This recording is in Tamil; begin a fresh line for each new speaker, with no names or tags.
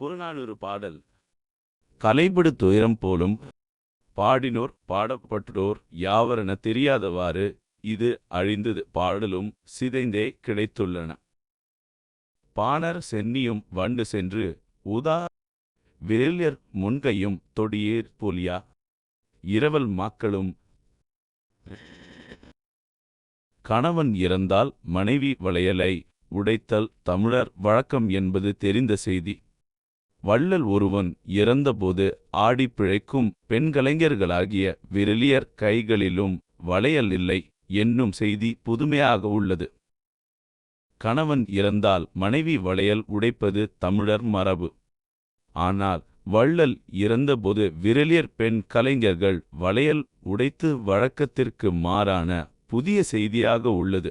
புறநானூறு பாடல். கலைபடு துயரம் போலும் பாடினோர் பாடப்பட்டோர் யாவரென தெரியாதவாறு இது அழிந்தது. பாடலும் சிதைந்தே கிடைத்துள்ளன. பாணர் சென்னியும் வண்டு சென்று உதா விரலியர் முன்கையும் தொடியேர் போலியா? இரவல் மாக்களும் கணவன் இறந்தால் மனைவி வளையலை உடைத்தல் தமிழர் வழக்கம் என்பது தெரிந்த செய்தி. வள்ளல் ஒருவன் இறந்தபோது ஆடிப் பிழைக்கும் பெண்கலைஞர்களாகிய விரலியர் கைகளிலும் வளையல் இல்லை என்னும் செய்தி புதுமையாக உள்ளது. கணவன் இறந்தால் மனைவி வளையல் உடைப்பது தமிழர் மரபு. ஆனால் வள்ளல் இறந்தபோது விரலியர் பெண் கலைஞர்கள் வளையல் உடைத்து வழக்கத்திற்கு மாறான புதிய செய்தியாக உள்ளது.